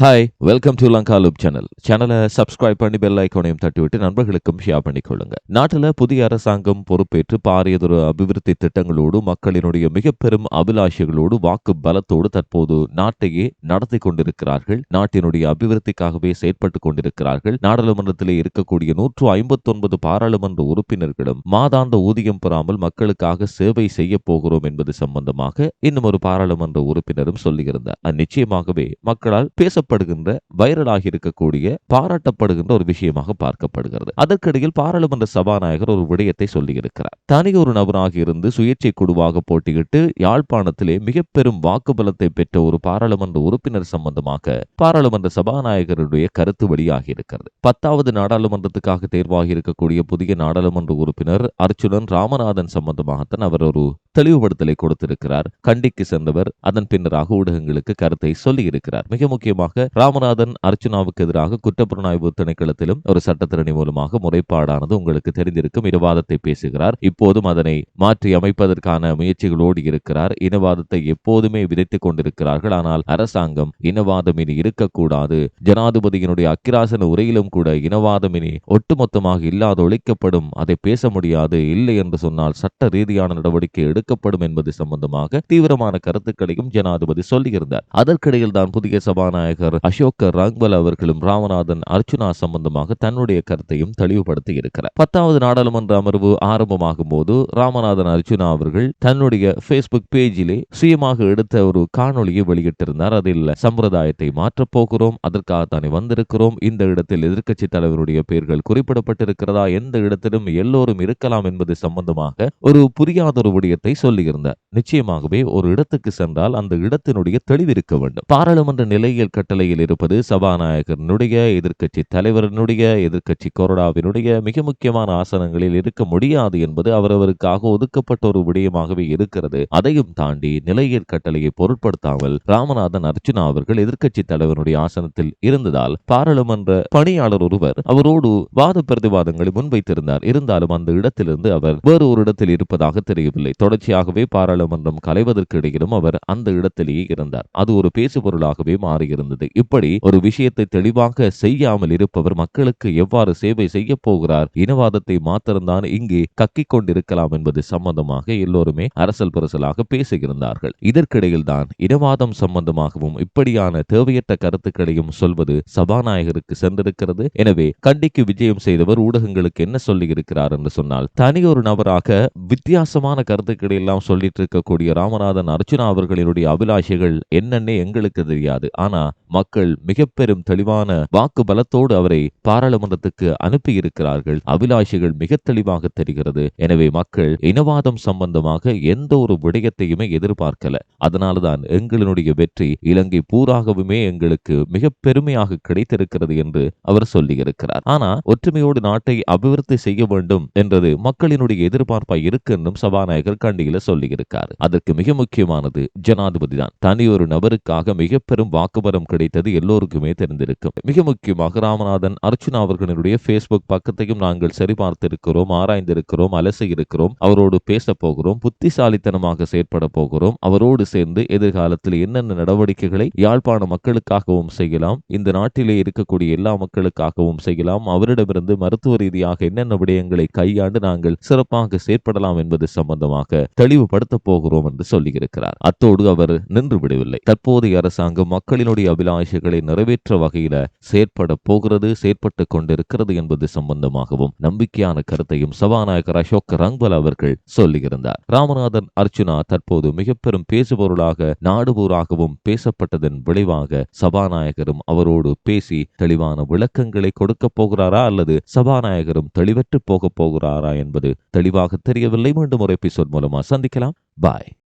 Hi welcome to Lanka Loop channel சேனலை subscribe பண்ணி bell ஐக்கானையும் தட்டிவிட்டு நண்பர்களுக்கும் ஷேர் பண்ணிக்கொள்ளுங்க நாட்டில் புதிய அரசாங்கம் பொறுப்பேற்று பாரியதொரு அபிவிருத்தி திட்டங்களோடு மக்களினுடைய மிக பெரும் அபிலாஷைகளோடு வாக்கு பலத்தோடு தற்போது நாட்டையே நடத்தி கொண்டிருக்கிறார்கள். நாட்டினுடைய அபிவிருத்திக்காகவே செயற்பட்டுக் கொண்டிருக்கிறார்கள். நாடாளுமன்றத்திலே இருக்கக்கூடிய நூற்று ஐம்பத்தொன்பது பாராளுமன்ற உறுப்பினர்களும் மாதாந்த ஊதியம் பெறாமல் மக்களுக்காக சேவை செய்ய போகிறோம் என்பது சம்பந்தமாக இன்னும் ஒரு பாராளுமன்ற உறுப்பினரும் சொல்லியிருந்தார். அது நிச்சயமாகவே மக்களால் பேச பேசப்படுகின்ற வைரலாகி இருக்கக்கூடிய பாராட்டப்படுகின்ற ஒரு விஷயமாக பார்க்கப்படுகிறது. அதற்கிடையில் பாராளுமன்ற சபாநாயகர் ஒரு விடயத்தை சொல்லியிருக்கிறார். தனி ஒரு நபராக இருந்து சுயேட்சை குழுவாக போட்டியிட்டு யாழ்ப்பாணத்திலே மிக பெரும் வாக்குபலத்தை பெற்ற ஒரு பாராளுமன்ற உறுப்பினர் சம்பந்தமாக பாராளுமன்ற சபாநாயகருடைய கருத்து வெளியாகி இருக்கிறது பத்தாவது நாடாளுமன்றத்துக்காக தேர்வாகி இருக்கக்கூடிய புதிய நாடாளுமன்ற உறுப்பினர் அர்ச்சுனன் ராமநாதன் சம்பந்தமாகத்தான் அவர் ஒரு தெளிவுபடுத்தலை கொடுத்திருக்கிறார். கண்டிக்கு சென்றவர் அதன் பின்னராக ஊடகங்களுக்கு கருத்தை சொல்லியிருக்கிறார். மிக முக்கியமாக ராமநாதன் அர்ச்சனாவுக்கு எதிராக குற்றப்புலனாய்வு திணைக்களத்திலும் ஒரு சட்டத்திரணி மூலமாக முறைப்பாடானது உங்களுக்கு தெரிந்திருக்கும். இனவாதத்தை பேசுகிறார். இப்போதும் அதனை மாற்றி அமைப்பதற்கான முயற்சிகளோடு இருக்கிறார். இனவாதத்தை எப்போதுமே விதைத்துக் கொண்டிருக்கிறார்கள். ஆனால் அரசாங்கம் இனவாதம் இனி இருக்கக்கூடாது. ஜனாதிபதியினுடைய அக்கிராசன உரையிலும் கூட இனவாதம் இனி ஒட்டுமொத்தமாக இல்லாத ஒழிக்கப்படும். அதை பேச முடியாது. இல்லை என்று சொன்னால் சட்ட ரீதியான நடவடிக்கை எடுக்கப்படும் என்பது சம்பந்தமாக தீவிரமான கருத்துக்களையும் ஜனாதிபதி சொல்லியிருந்தார். அதற்கிடையில் தான் புதிய சபாநாயகர் அசோக் ராங்வல் அவர்களும் ராமநாதன் அர்ச்சுனா சம்பந்தமாக தன்னுடைய கருத்தையும் தெளிவுபடுத்தி இருக்கிறார். பத்தாவது நாடாளுமன்ற அமர்வு ஆரம்பமாகும் போது ராமநாதன் அர்ச்சுனா அவர்கள் தன்னுடைய பேஸ்புக் பேஜிலே சுயமாக எடுத்த ஒரு காணொலியை வெளியிட்டிருந்தார். அதில் சம்பிரதாயத்தை மாற்றப் போகிறோம் அதற்காகத்தானே வந்திருக்கிறோம் இந்த இடத்தில் எதிர்க்கட்சி தலைவருடைய பெயர்கள் குறிப்பிடப்பட்டிருக்கிறதா எந்த இடத்திலும் எல்லோரும் இருக்கலாம் என்பது சம்பந்தமாக ஒரு புரியாத ஒரு விடயத்தை சொல்லியிருந்தார். நிச்சயமாகவே ஒரு இடத்துக்கு சென்றால் அந்த இடத்தினுடைய தெளிவிருக்க வேண்டும். பாராளுமன்ற நிலையியல் கட்டளையில் இருப்பது சபாநாயகரனுடைய எதிர்க்கட்சி தலைவரனுடைய எதிர்க்கட்சி கொறடாவினுடைய மிக முக்கியமான ஆசனங்களில் இருக்க முடியாது என்பது அவரவருக்காக ஒதுக்கப்பட்ட ஒரு விடயமாகவே இருக்கிறது. அதையும் தாண்டி நிலையர் கட்டளையை பொருட்படுத்தாமல் ராமநாதன் அர்ச்சுனா அவர்கள் எதிர்க்கட்சி தலைவருடைய ஆசனத்தில் இருந்ததால் பாராளுமன்ற பணியாளர் ஒருவர் அவரோடு வாத பிரதிவாதங்களை முன்வைத்திருந்தார். இருந்தாலும் அந்த இடத்திலிருந்து அவர் வேறு ஒரு இடத்தில் இருப்பதாக தெரியவில்லை. தொடர்ச்சியாகவே பாராளுமன்றம் கலைவதற்கு இடையிலும் அவர் அந்த இடத்திலேயே இருந்தார். அது ஒரு பேசுபொருளாகவே மாறியிருந்தது. இப்படி ஒரு விஷயத்தை தெளிவாக செய்யாமல் இருப்பவர் மக்களுக்கு எவ்வாறு சேவை செய்ய போகிறார்? இனவாதத்தை மாத்திரம்தான் இங்கே கக்கிக் கொண்டிருக்கலாம் என்பது சம்பந்தமாக எல்லோருமே அரசல் புரசலாக பேசுகிறார்கள் இதற்கிடையில் தான் இனவாதம் சம்பந்தமாகவும் இப்படியான தேவையற்ற கருத்துக்களையும் சொல்வது சபாநாயகருக்கு சென்றிருக்கிறது. எனவே கண்டிக்கு விஜயம் செய்தவர் ஊடகங்களுக்கு என்ன சொல்லி இருக்கிறார் என்று சொன்னால் தனி ஒரு நபராக வித்தியாசமான கருத்துக்களை எல்லாம் சொல்லிட்டு இருக்கக்கூடிய ராமநாதன் அர்ச்சுனா அவர்களினுடைய அபிலாஷைகள் என்னன்னே எங்களுக்கு தெரியாது. ஆனா மக்கள் மிக பெரும் தெளிவான வாக்கு பலத்தோடு அவரை பாராளுமன்றத்துக்கு அனுப்பி இருக்கிறார்கள் அபிலாஷைகள் மிக தெளிவாக தெரிகிறது. எனவே மக்கள் இனவாதம் சம்பந்தமாக எந்த ஒரு விடயத்தையுமே எதிர்பார்க்கல. அதனால்தான் எங்களுடைய வெற்றி இலங்கை பூராகவுமே எங்களுக்கு மிக பெருமையாக கிடைத்திருக்கிறது என்று அவர் சொல்லியிருக்கிறார். ஆனா ஒற்றுமையோடு நாட்டை அபிவிருத்தி செய்ய வேண்டும் என்றது மக்களினுடைய எதிர்பார்ப்பாய் இருக்கு என்றும் சபாநாயகர் கண்டியில சொல்லியிருக்கார். அதற்கு மிக முக்கியமானது ஜனாதிபதி தான் தனி ஒரு நபருக்காக மிக பெரும் வாக்குபலம் கிடைத்தது எல்லோருக்குமே தெரிந்திருக்கும். மிக முக்கியமாக ராமநாதன் அர்ச்சுனா அவர்களுடைய பேஸ்புக் பக்கத்தையும் நாங்கள் சரிபார்த்திருக்கிறோம் ஆராய்ந்திருக்கிறோம் அலசி இருக்கிறோம். அவரோடு பேச போகிறோம் புத்திசாலித்தனமாக செயற்பட போகிறோம். அவரோடு சேர்ந்து எதிர்காலத்தில் என்னென்ன நடவடிக்கைகளை யாழ்ப்பாண மக்களுக்காகவும் செய்யலாம் இந்த நாட்டிலே இருக்கக்கூடிய எல்லா மக்களுக்காகவும் செய்யலாம் அவரிடமிருந்து மருத்துவ ரீதியாக என்னென்ன விடயங்களை கையாண்டு நாங்கள் சிறப்பாக செயற்படலாம் என்பது சம்பந்தமாக தெளிவுபடுத்த போகிறோம் என்று சொல்லியிருக்கிறார். அத்தோடு அவர் நின்று விடவில்லை. தற்போதைய அரசாங்கம் மக்களினுடைய அபிலாஷ அபிலாஷைகளை நிறைவேற்ற வகையில செயற்பட போகிறது செயற்பட்டு கொண்டிருக்கிறது என்பது சம்பந்தமாகவும் நம்பிக்கையான கருத்தையும் சபாநாயகர் அசோக் ரங்பல் அவர்கள் சொல்லியிருந்தார். ராமநாதன் அர்ச்சுனா தற்போது மிக பெரும் பேசுபொருளாக நாடுபூராகவும் பேசப்பட்டதன் விளைவாக சபாநாயகரும் அவரோடு பேசி தெளிவான விளக்கங்களை கொடுக்க போகிறாரா அல்லது சபாநாயகரும் தெளிவற்று போக போகிறாரா என்பது தெளிவாக தெரியவில்லை. மீண்டும் ஒரு எபிசோட் மூலமா சந்திக்கலாம். பாய்.